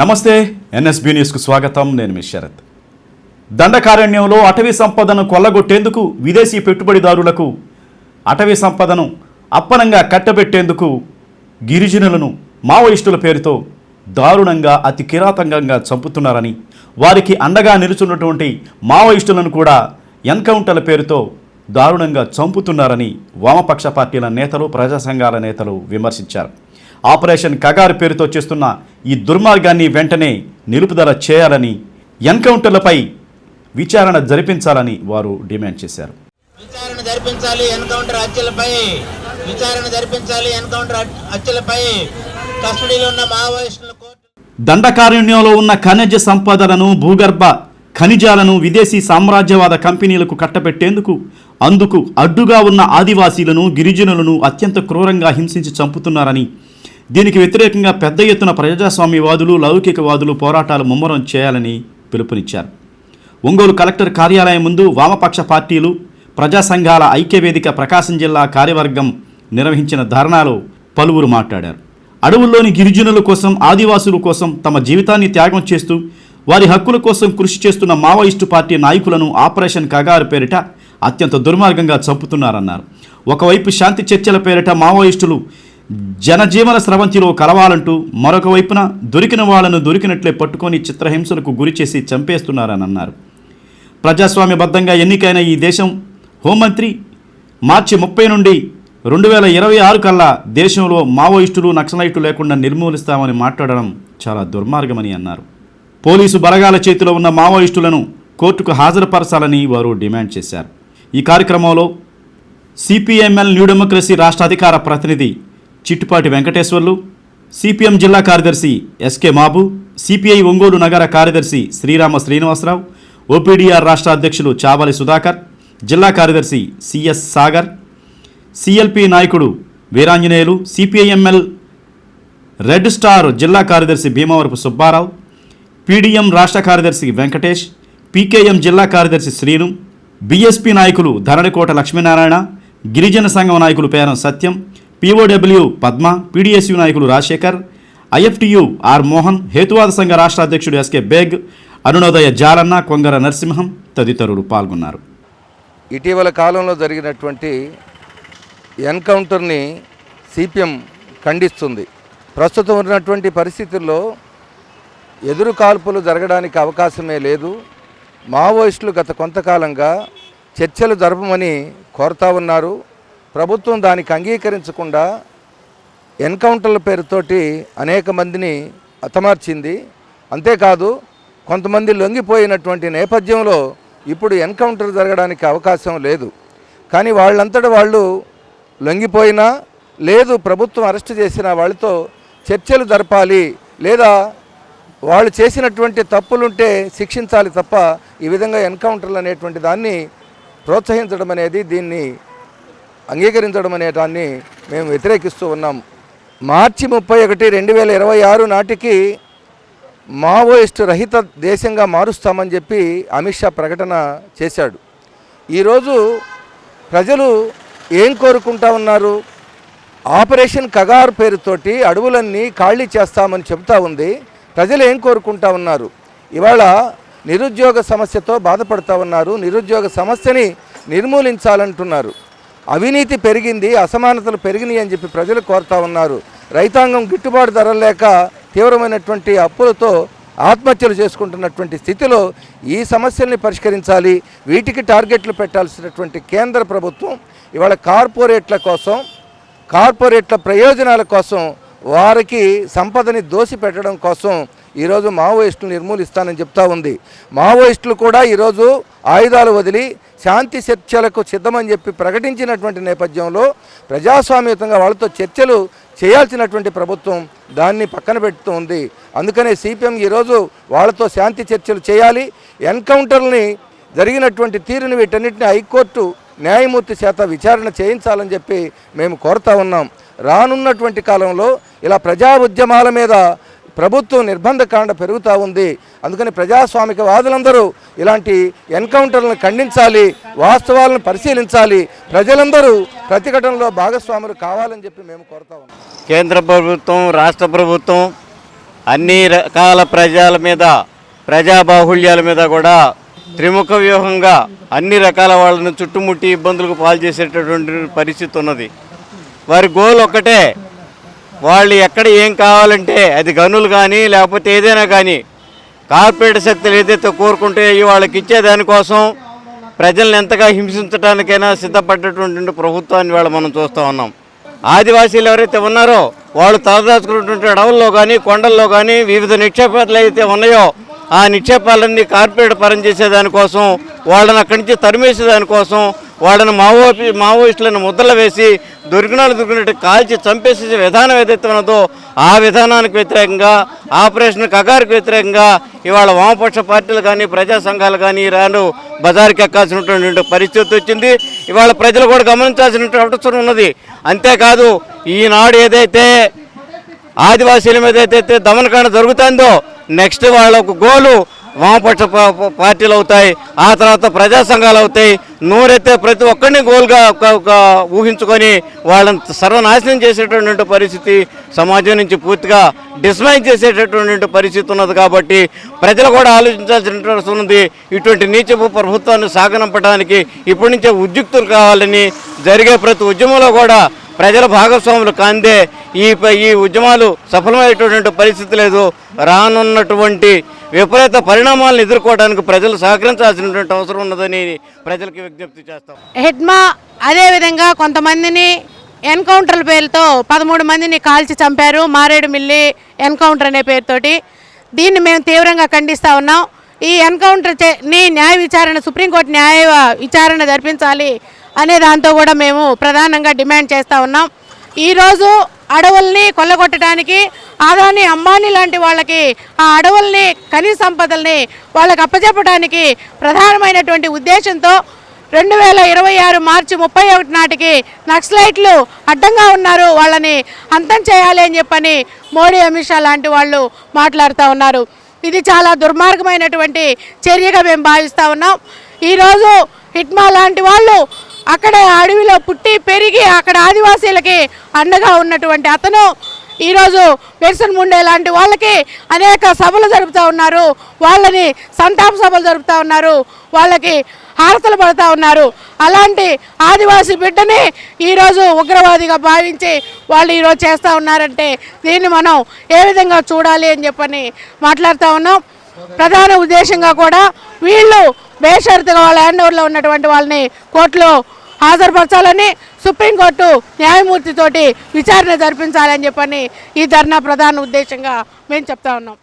నమస్తే ఎన్ఎస్బి న్యూస్కు స్వాగతం. నేను మీ శరత్. దండకారణ్యంలో అటవీ సంపదను కొల్లగొట్టేందుకు విదేశీ పెట్టుబడిదారులకు అటవీ సంపదను అప్పనంగా కట్టబెట్టేందుకు గిరిజనులను మావోయిస్టుల పేరుతో దారుణంగా అతి కిరాతంగా చంపుతున్నారని వారికి అండగా నిలుచున్నటువంటి మావోయిస్టులను కూడా ఎన్కౌంటర్ల పేరుతో దారుణంగా చంపుతున్నారని వామపక్ష పార్టీల నేతలు ప్రజా సంఘాల నేతలు విమర్శించారు. ఆపరేషన్ కగారు పేరుతో చేస్తున్న ఈ దుర్మార్గాన్ని వెంటనే నిలుపుదల చేయాలని ఎన్కౌంటర్లపై విచారణ జరిపించాలని వారు డిమాండ్ చేశారు. విచారణ జరిపించాలి ఎన్కౌంటర్ హత్యలపై విచారణ జరిపించాలి ఎన్కౌంటర్ హత్- హత్యలపై కస్టడీలో ఉన్న మావోయిస్టుల కోర్టు దండకారణ్యంలో ఉన్న ఖనిజ సంపదలను భూగర్భ ఖనిజాలను విదేశీ సామ్రాజ్యవాద కంపెనీలకు కట్టబెట్టేందుకు అందుకు అడ్డుగా ఉన్న ఆదివాసీలను గిరిజనులను అత్యంత క్రూరంగా హింసించి చంపుతున్నారని దీనికి వ్యతిరేకంగా పెద్ద ఎత్తున ప్రజాస్వామ్యవాదులు లౌకికవాదులు పోరాటాలు ముమ్మరం చేయాలని పిలుపునిచ్చారు. ఒంగోలు కలెక్టర్ కార్యాలయం ముందు వామపక్ష పార్టీలు ప్రజా సంఘాల ఐక్యవేదిక ప్రకాశం జిల్లా కార్యవర్గం నిర్వహించిన ధర్నాలో పలువురు మాట్లాడారు. అడవుల్లోని గిరిజనుల కోసం ఆదివాసుల కోసం తమ జీవితాన్ని త్యాగం చేస్తూ వారి హక్కుల కోసం కృషి చేస్తున్న మావోయిస్టు పార్టీ నాయకులను ఆపరేషన్ కగారు పేరిట అత్యంత దుర్మార్గంగా చంపుతున్నారన్నారు. ఒకవైపు శాంతి చర్చల పేరిట మావోయిస్టులు జనజీవన స్రవంతిలో కలవాలంటూ మరొక వైపున దొరికిన వాళ్ళను దొరికినట్లే పట్టుకొని చిత్రహింసలకు గురి చేసి చంపేస్తున్నారని అన్నారు. ప్రజాస్వామ్యబద్ధంగా ఎన్నికైన ఈ దేశం హోంమంత్రి మార్చి ముప్పై నుండి రెండు వేల ఇరవై ఆరు కల్లా దేశంలో మావోయిస్టులు నక్సలైట్లు లేకుండా నిర్మూలిస్తామని మాట్లాడడం చాలా దుర్మార్గమని అన్నారు. పోలీసు బలగాల చేతిలో ఉన్న మావోయిస్టులను కోర్టుకు హాజరుపరచాలని వారు డిమాండ్ చేశారు. ఈ కార్యక్రమంలో సిపిఎంఎల్ న్యూ డెమోక్రసీ రాష్ట్ర అధికార ప్రతినిధి చిట్టుపాటి వెంకటేశ్వర్లు సిపిఎం జిల్లా కార్యదర్శి ఎస్కే మాబు సిపిఐ ఒంగోలు నగర కార్యదర్శి శ్రీరామ శ్రీనివాసరావు ఓపీడీఆర్ రాష్ట్ర అధ్యక్షులు చావలి సుధాకర్ జిల్లా కార్యదర్శి సిఎస్ సాగర్ సిఎల్పి నాయకుడు వీరాంజనేయులు సిపిఐఎంఎల్ రెడ్ స్టార్ జిల్లా కార్యదర్శి భీమవరపు సుబ్బారావు పీడీఎం రాష్ట్ర కార్యదర్శి వెంకటేష్ పీకేఎం జిల్లా కార్యదర్శి శ్రీను బీఎస్పీ నాయకులు ధరణికోట లక్ష్మీనారాయణ గిరిజన సంఘం నాయకులు పేరం సత్యం పీఓడబ్ల్యూ పద్మ పీడీఎస్యు నాయకులు రాజశేఖర్ ఐఎఫ్టియు ఆర్ మోహన్ హేతువాద సంఘ రాష్ట్ర అధ్యక్షుడు ఎస్కే బేగ్ అరుణోదయ జాలన్న కొంగర నరసింహం తదితరులు పాల్గొన్నారు. ఇటీవల కాలంలో జరిగినటువంటి ఎన్కౌంటర్ని సిపిఎం ఖండిస్తుంది. ప్రస్తుతం ఉన్నటువంటి పరిస్థితుల్లో ఎదురు కాల్పులు జరగడానికి అవకాశమే లేదు. మావోయిస్టులు గత కొంతకాలంగా చర్చలు జరపమని కోరుతా ఉన్నారు. ప్రభుత్వం దానికి అంగీకరించకుండా ఎన్కౌంటర్ల పేరుతోటి అనేక మందిని హతమార్చింది. అంతేకాదు కొంతమంది లొంగిపోయినటువంటి నేపథ్యంలో ఇప్పుడు ఎన్కౌంటర్ జరగడానికి అవకాశం లేదు. కానీ వాళ్ళంతటి వాళ్ళు లొంగిపోయినా లేదు ప్రభుత్వం అరెస్ట్ చేసిన వాళ్ళతో చర్చలు జరపాలి లేదా వాళ్ళు చేసినటువంటి తప్పులుంటే శిక్షించాలి తప్ప ఈ విధంగా ఎన్కౌంటర్లు అనేటువంటి దాన్ని ప్రోత్సహించడం అనేది దీన్ని అంగీకరించడం అనే దాన్ని మేము వ్యతిరేకిస్తూ ఉన్నాం. మార్చి ముప్పై ఒకటి రెండు వేల ఇరవై ఆరు నాటికి మావోయిస్టు రహిత దేశంగా మారుస్తామని చెప్పి అమిత్ షా ప్రకటన చేశాడు. ఈరోజు ప్రజలు ఏం కోరుకుంటా ఉన్నారు? ఆపరేషన్ కగార్ పేరుతోటి అడవులన్నీ ఖాళీ చేస్తామని చెబుతా ఉంది. ప్రజలు ఏం కోరుకుంటా ఉన్నారు? ఇవాళ నిరుద్యోగ సమస్యతో బాధపడతా ఉన్నారు. నిరుద్యోగ సమస్యని నిర్మూలించాలంటున్నారు. అవినీతి పెరిగింది అసమానతలు పెరిగినాయి అని చెప్పి ప్రజలు కోరుతా ఉన్నారు. రైతాంగం గిట్టుబాటు ధరలు లేక తీవ్రమైనటువంటి అప్పులతో ఆత్మహత్యలు చేసుకుంటున్నటువంటి స్థితిలో ఈ సమస్యల్ని పరిష్కరించాలి వీటికి టార్గెట్లు పెట్టాల్సినటువంటి కేంద్ర ప్రభుత్వం ఇవాళ కార్పొరేట్ల కోసం కార్పొరేట్ల ప్రయోజనాల కోసం వారికి సంపదని దోసి పెట్టడం కోసం ఈరోజు మావోయిస్టులు నిర్మూలిస్తానని చెప్తా ఉంది. మావోయిస్టులు కూడా ఈరోజు ఆయుధాలు వదిలి శాంతి చర్చలకు సిద్ధమని చెప్పి ప్రకటించినటువంటి నేపథ్యంలో ప్రజాస్వామ్యతంగా వాళ్ళతో చర్చలు చేయాల్సినటువంటి ప్రభుత్వం దాన్ని పక్కన పెడుతూ ఉంది. అందుకనే సిపిఎం ఈరోజు వాళ్ళతో శాంతి చర్చలు చేయాలి. ఎన్కౌంటర్ని జరిగినటువంటి తీరుని వీటన్నిటిని హైకోర్టు న్యాయమూర్తి చేత విచారణ చేయించాలని చెప్పి మేము కోరుతా ఉన్నాం. రానున్నటువంటి కాలంలో ఇలా ప్రజా ఉద్యమాల మీద ప్రభుత్వం నిర్బంధకాండ పెరుగుతూ ఉంది. అందుకని ప్రజాస్వామిక వాదులందరూ ఇలాంటి ఎన్కౌంటర్లను ఖండించాలి వాస్తవాలను పరిశీలించాలి. ప్రజలందరూ ప్రతిఘటనలో భాగస్వాములు కావాలని చెప్పి మేము కోరుతా ఉన్నాం. కేంద్ర ప్రభుత్వం రాష్ట్ర ప్రభుత్వం అన్ని రకాల ప్రజల మీద ప్రజాబాహుళ్యాల మీద కూడా త్రిముఖ వ్యూహంగా అన్ని రకాల వాళ్ళను చుట్టుముట్టి ఇబ్బందులకు పాల్చేసేటటువంటి పరిస్థితి ఉన్నది. వారి గోల్ ఒక్కటే వాళ్ళు ఎక్కడ ఏం కావాలంటే అది గనులు కానీ లేకపోతే ఏదైనా కానీ కార్పొరేట్ శక్తులు ఏదైతే కోరుకుంటే వాళ్ళకి ఇచ్చేదానికోసం ప్రజలను ప్రజల్ని ఎంతగా హింసించడానికైనా సిద్ధపడ్డటువంటి ప్రభుత్వాన్ని వాళ్ళు మనం చూస్తూ ఉన్నాం. ఆదివాసీలు ఎవరైతే ఉన్నారో వాళ్ళు తలదాచుకున్నటువంటి అడవుల్లో కానీ కొండల్లో కానీ వివిధ నిక్షేపాలు అయితే ఉన్నాయో ఆ నిక్షేపాలన్నీ కార్పొరేట్ పరం చేసేదానికోసం వాళ్ళని అక్కడి నుంచి తరిమేసేదానికోసం వాళ్ళని మావో మావోయిస్టులను ముద్రలు వేసి దొరికినాలు దొరికినట్టు కాల్చి చంపేసే విధానం ఏదైతే ఉన్నదో ఆ విధానానికి వ్యతిరేకంగా ఆపరేషన్ కగారికి వ్యతిరేకంగా ఇవాళ వామపక్ష పార్టీలు కానీ ప్రజా సంఘాలు కానీ రాను బజార్కి ఎక్కాల్సినటువంటి పరిస్థితి వచ్చింది. ఇవాళ ప్రజలు కూడా గమనించాల్సినటువంటి అవసరం ఉన్నది. అంతేకాదు ఈనాడు ఏదైతే ఆదివాసీల మీద ఏదైతే దమనకాండ జరుగుతుందో నెక్స్ట్ వాళ్ళ ఒక గోలు వామపక్ష పార్టీలు అవుతాయి ఆ తర్వాత ప్రజా సంఘాలు అవుతాయి. నోరైతే ప్రతి ఒక్కరిని గోల్గా ఒక- ఊహించుకొని వాళ్ళని సర్వనాశనం చేసేటటువంటి పరిస్థితి సమాజం నుంచి పూర్తిగా డిస్మైజ్ చేసేటటువంటి పరిస్థితి ఉన్నది కాబట్టి ప్రజలు కూడా ఆలోచించాల్సిన ఉంది ఉన్నది. ఇటువంటి నీచపు ప్రభుత్వాన్ని సాగనంపడానికి ఇప్పటి నుంచే ఉద్యుక్తులు కావాలని జరిగే ప్రతి ఉద్యమంలో కూడా ప్రజల భాగస్వాములు కాందే ఈ ఈ ఉద్యమాలు సఫలమయ్యేటటువంటి పరిస్థితి లేదు. రానున్నటువంటి విపరీత పరిణామాలను ఎదుర్కోవడానికి ప్రజలు సహకరించాల్సినటువంటి అవసరం ఉన్నదని ప్రజలకు విజ్ఞప్తి చేస్తాం. హెడ్మా అదేవిధంగా కొంతమందిని ఎన్కౌంటర్ల పేరుతో పదమూడు మందిని కాల్చి చంపారు. మారేడుమిల్లి ఎన్కౌంటర్ అనే పేరుతోటి. దీన్ని మేము తీవ్రంగా ఖండిస్తూ ఉన్నాం. ఈ ఎన్కౌంటర్ చే- ని న్యాయ విచారణ సుప్రీంకోర్టు న్యాయ విచారణ జరిపించాలి అనే దాంతో కూడా మేము ప్రధానంగా డిమాండ్ చేస్తూ ఉన్నాం. ఈరోజు అడవుల్ని కొల్లగొట్టడానికి ఆదాని అంబానీ లాంటి వాళ్ళకి ఆ అడవుల్ని ఖనిజ సంపదల్ని వాళ్ళకి అప్పచెప్పడానికి ప్రధానమైనటువంటి ఉద్దేశంతో రెండు వేల ఇరవై ఆరు మార్చి ముప్పై ఒకటి నాటికి నక్సలైట్లు అడ్డంగా ఉన్నారు. వాళ్ళని అంతం చేయాలి అని చెప్పని మోడీ అమిత్ షా లాంటి వాళ్ళు మాట్లాడుతూ ఉన్నారు. ఇది చాలా దుర్మార్గమైనటువంటి చర్యగా మేము భావిస్తూ ఉన్నాం. ఈరోజు హిట్మా లాంటి వాళ్ళు అక్కడ అడవిలో పుట్టి పెరిగి అక్కడ ఆదివాసీలకి అండగా ఉన్నటువంటి అతను ఈరోజు పెర్సన్ ముండే లాంటి వాళ్ళకి అనేక సభలు జరుపుతూ ఉన్నారు. వాళ్ళని సంతాప సభలు జరుపుతూ ఉన్నారు. వాళ్ళకి హారతలు పడుతూ ఉన్నారు. అలాంటి ఆదివాసీ బిడ్డని ఈరోజు ఉగ్రవాదిగా భావించి వాళ్ళు ఈరోజు చేస్తూ ఉన్నారంటే దీన్ని మనం ఏ విధంగా చూడాలి అని చెప్పని మాట్లాడుతూ ఉన్నాం. ప్రధాన ఉద్దేశంగా కూడా వీళ్ళు బేషరతుగా వాళ్ళ హ్యాండ్ ఓవర్లో ఉన్నటువంటి వాళ్ళని కోర్టులో హాజరుపరచాలని సుప్రీంకోర్టు న్యాయమూర్తితోటి విచారణ జరిపించాలని చెప్పని ఈ ధర్నా ప్రధాన ఉద్దేశంగా మేము చెప్తా ఉన్నాం.